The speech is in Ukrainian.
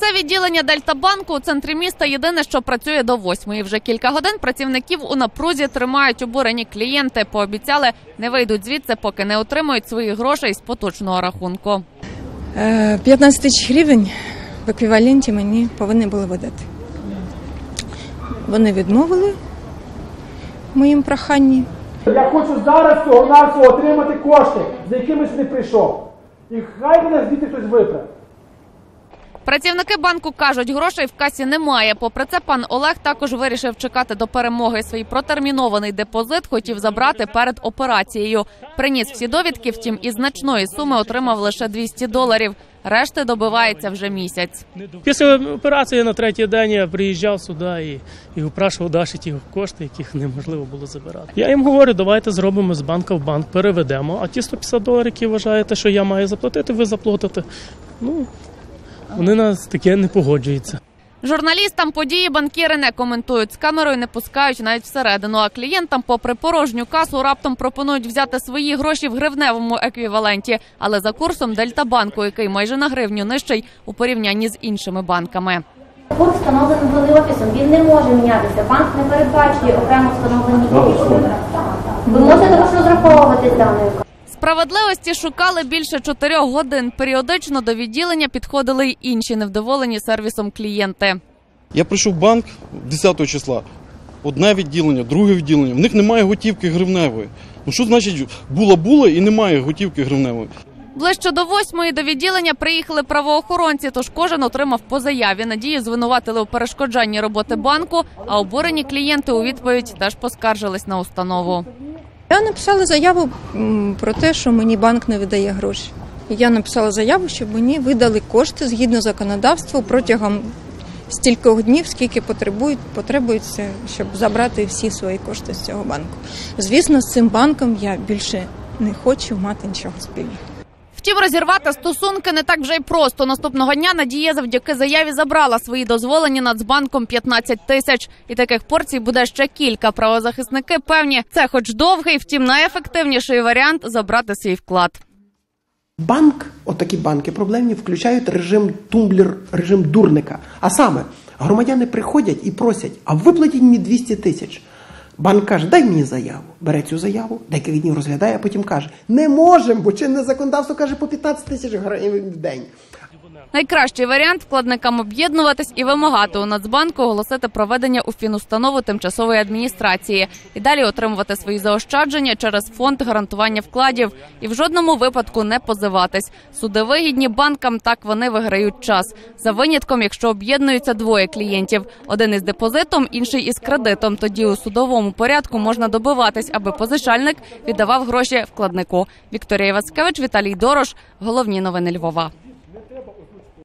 Це відділення Дельтабанку у центрі міста єдине, що працює до восьмої. Вже кілька годин працівників у напрузі тримають обурені клієнти. Пообіцяли, не вийдуть звідси, поки не отримують своїх грошей з поточного рахунку. Е, 15 тисяч гривень в еквіваленті мені повинні були видати. Вони відмовили моїм проханні. Я хочу зараз цього навсього отримати кошти, за якими не прийшов. І хай мене звідти хтось випре. Працівники банку кажуть, грошей в касі немає. Попри це, пан Олег також вирішив чекати до перемоги. Свій протермінований депозит хотів забрати перед операцією. Приніс всі довідки, втім, із значної суми отримав лише 200 доларів. Решти добивається вже місяць. Після операції на третій день я приїжджав сюди і, і упрашував Даші ті кошти, яких неможливо було забирати. Я їм говорю, давайте зробимо з банка в банк, переведемо. А ті 150 доларів, які вважаєте, що я маю заплатити, ви заплатите. Ну вони нас таке не погоджуються. Журналістам події банкіри не коментують з камерою, не пускають навіть всередину. А клієнтам, попри порожню касу, раптом пропонують взяти свої гроші в гривневому еквіваленті, але за курсом Дельтабанку, який майже на гривню нижчий у порівнянні з іншими банками. Курс встановлений голові офісом. Він не може мінятися. Банк не передбачує окремо встановлені курси. Ви можете також розраховувати з даною Справедливості шукали більше чотирьох годин. Періодично до відділення підходили й інші невдоволені сервісом клієнти. Я прийшов в банк 10 числа. Одне відділення, друге відділення. В них немає готівки гривневої. Ну що значить була-була і немає готівки гривневої? Ближче до восьмої до відділення приїхали правоохоронці, тож кожен отримав по заяві. Надію звинуватили у перешкоджанні роботи банку, а обурені клієнти у відповідь теж поскаржились на установу. Я написала заяву про те, що мені банк не видає гроші. Я написала заяву, щоб мені видали кошти згідно законодавству протягом стількох днів, скільки потребують, потребується, щоб забрати всі свої кошти з цього банку. Звісно, з цим банком я більше не хочу мати нічого спільного. Втім, розірвати стосунки не так вже й просто. Наступного дня Надія завдяки заяві забрала свої дозволені Нацбанком 15 тисяч. І таких порцій буде ще кілька. Правозахисники певні, це хоч довгий, втім найефективніший варіант забрати свій вклад. Банк, отакі банки проблемні, включають режим тумблер, режим дурника. А саме, громадяни приходять і просять, а виплатіть мені 200 тисяч. Банк каже, дай мені заяву. Бере цю заяву, декілька днів розглядає, а потім каже: не можемо, бо чинне законодавство каже по 15 тисяч гривень в день. Найкращий варіант вкладникам об'єднуватись і вимагати у Нацбанку оголосити проведення у фінустанову тимчасової адміністрації і далі отримувати свої заощадження через фонд гарантування вкладів і в жодному випадку не позиватись. Суди вигідні банкам, так вони виграють час. За винятком, якщо об'єднуються двоє клієнтів: один із депозитом, інший із кредитом. Тоді у судовому порядку можна добиватись, аби позичальник віддавав гроші вкладнику. Вікторія Васкевич, Віталій Дорош. Головні новини Львова.